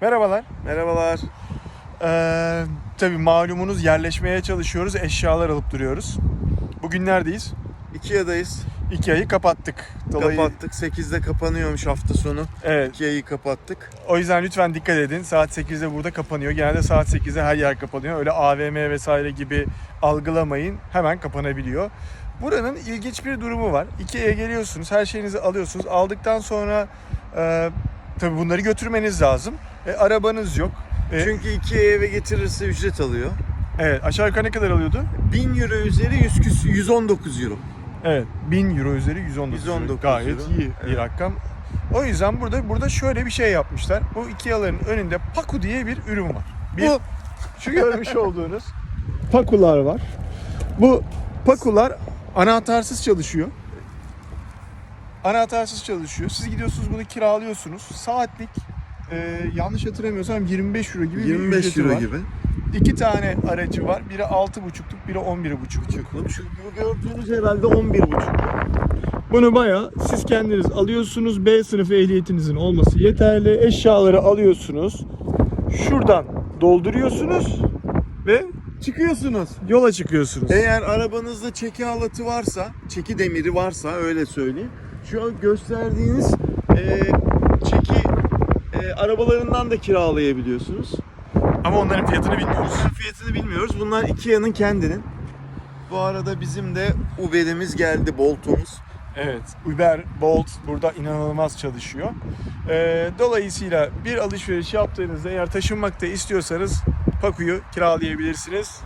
Merhabalar. Merhabalar. Ee, tabii malumunuz yerleşmeye çalışıyoruz, eşyalar alıp duruyoruz. Bugün neredeyiz? Ikea'dayız. İki ayı kapattık. Dolayı, Kapattık. 8'de kapanıyormuş hafta sonu. Evet. Ikea'yı kapattık. O yüzden lütfen dikkat edin. Saat 8'de burada kapanıyor. Genelde saat 8'de her yer kapanıyor. Öyle AVM vesaire gibi algılamayın. Hemen kapanabiliyor. Buranın ilginç bir durumu var. Ikea'ya geliyorsunuz, her şeyinizi alıyorsunuz. Aldıktan sonra e, tabii bunları götürmeniz lazım. E, arabanız yok. E, Çünkü Ikea'ya eve getirirse ücret alıyor. evet, aşağı yukarı ne kadar alıyordu? 1000 euro üzeri 100 küs- 119 euro. Evet. 1000 euro üzeri 119, 119 euro. Gayet euro. iyi bir Evet. rakam. O yüzden burada burada şöyle bir şey yapmışlar. Bu Ikea'ların önünde Paku diye bir ürün var. Bir, Bu şu görmüş olduğunuz Pakular var. Bu Pakular anahtarsız çalışıyor. Anahtarsız çalışıyor. Siz gidiyorsunuz bunu kiralıyorsunuz. Saatlik e, yanlış hatırlamıyorsam 25 euro gibi bir 25 ücreti euro var. gibi. İki tane aracı var. Biri 6,5'luk, biri 11,5'luk. Çıktım. Şu gördüğünüz herhalde 11,5. Bunu bayağı siz kendiniz alıyorsunuz. B sınıfı ehliyetinizin olması yeterli. Eşyaları alıyorsunuz. Şuradan dolduruyorsunuz ve Çıkıyorsunuz. yola çıkıyorsunuz. Eğer arabanızda çeki halatı varsa, çeki demiri varsa öyle söyleyeyim. Şu an gösterdiğiniz e, çeki e, arabalarından da kiralayabiliyorsunuz. Ama onların fiyatını bilmiyoruz. Bunların fiyatını bilmiyoruz. Bunlar Ikea'nın kendinin. Bu arada bizim de Uber'imiz geldi, Bolt'umuz. Evet. Uber, Bolt burada inanılmaz çalışıyor. Ee, dolayısıyla bir alışveriş yaptığınızda eğer taşınmak da istiyorsanız Paku'yu kiralayabilirsiniz.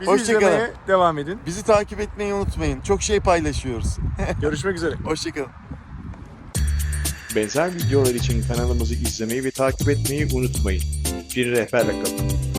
Bizi Hoşça kalın. izlemeye devam edin. Bizi takip etmeyi unutmayın. Çok şey paylaşıyoruz. Görüşmek üzere. Hoşçakalın. Benzer videolar için kanalımızı izlemeyi ve takip etmeyi unutmayın. Bir rehberle kalın.